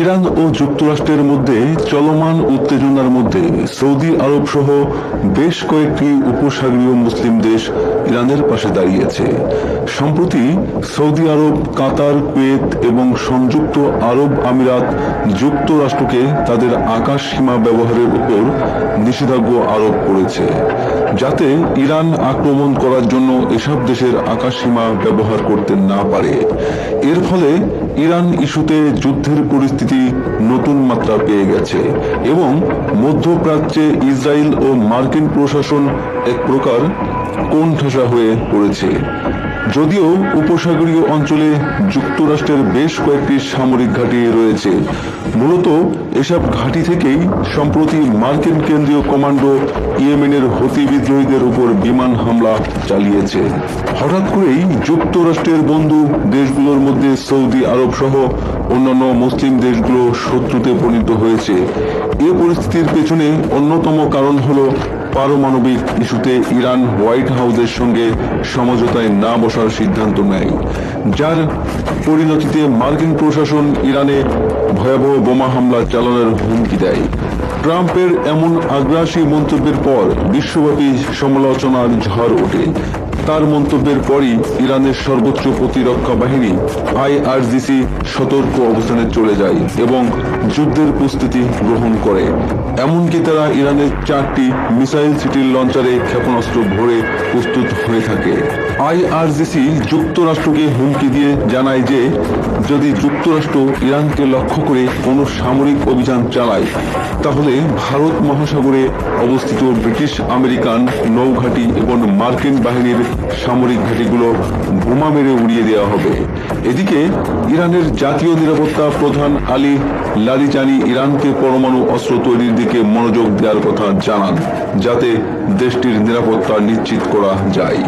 Iran ও যুক্তরাষ্ট্রের মধ্যে চলমান উত্তেজনার মধ্যে সৌদি আরব সহ বেশ কয়েকটি উপসাগরীয় মুসলিম দেশ ইরানের পাশে দাঁড়িয়েছে। সম্প্রতি সৌদি আরব, কাতার, কুয়েত এবং সংযুক্ত আরব আমিরাত যুক্তরাষ্ট্রকে তাদের আকাশ সীমা ব্যবহারের উপর নিষেধাজ্ঞা আরোপ করেছে, যাতে ইরান আক্রমণ করার জন্য এসব দেশের আকাশ সীমা ব্যবহার করতে না পারে। এর ফলে ইরান ইস্যুতে যুদ্ধের পরিস্থিতি নতুন মাত্রা পেয়ে গেছে এবং মধ্যপ্রাচ্যে ইসরায়েল ও মার্কিন প্রশাসন এক প্রকার কোণঠাসা হয়ে পড়েছে। যদিও উপসাগরীয় অঞ্চলে যুক্তরাষ্ট্রের বেশ কয়েকটি সামরিক ঘাঁটি রয়েছে। মূলত এসব ঘাঁটি থেকেই সম্প্রতি মার্কিন কেন্দ্রীয় কমান্ডো ইয়েমেনের হতি বিদ্রোহীদের উপর বিমান হামলা চালিয়েছে। হঠাৎ করেই যুক্তরাষ্ট্রের বন্ধু দেশগুলোর মধ্যে সৌদি আরব সহ অন্যান্য মুসলিম দেশগুলো শত্রুতে পরিণত হয়েছে। এ পরিস্থিতির পেছনে অন্যতম কারণ হলো পারমাণবিক ইস্যুতে ইরান হোয়াইট হাউসের সঙ্গে সমঝোতায় না বসার সিদ্ধান্ত নেয়, যার পরিণতিতে মার্কিন প্রশাসন ইরানে ভয়াবহ বোমা হামলা চালানোর হুমকি দেয়। ট্রাম্পের এমন আগ্রাসী মন্তব্যের পর বিশ্বব্যাপী সমালোচনার ঝড় ওঠে। তার মন্তব্যের পরই ইরানের সর্বোচ্চ প্রতিরক্ষা বাহিনী আইআরজিসি সতর্ক অবস্থানে চলে যায় এবং যুদ্ধের প্রস্তুতি গ্রহণ করে। এমনকি তারা ইরানের চারটি মিসাইল সিটির লঞ্চারে ক্ষেপণাস্ত্র ভরে প্রস্তুত হয়ে থাকে। আইআরজিসি যুক্তরাষ্ট্রকে হুমকি দিয়ে জানায় যে, যদি যুক্তরাষ্ট্র ইরানকে লক্ষ্য করে কোনো সামরিক অভিযান চালায়, তাহলে ভারত মহাসাগরে অবস্থিত ব্রিটিশ আমেরিকান নৌঘাঁটি এবং মার্কিন বাহিনীর সামরিক ঘাঁটিগুলো বোমা মেরে উড়িয়ে দেওয়া হবে। এদিকে ইরানের জাতীয় নিরাপত্তা প্রধান আলী লালিচানি ইরানকে পরমাণু অস্ত্র তৈরির দিকে মনোযোগ দেওয়ার কথা জানান, যাতে দেশটির নিরাপত্তা নিশ্চিত করা যায়।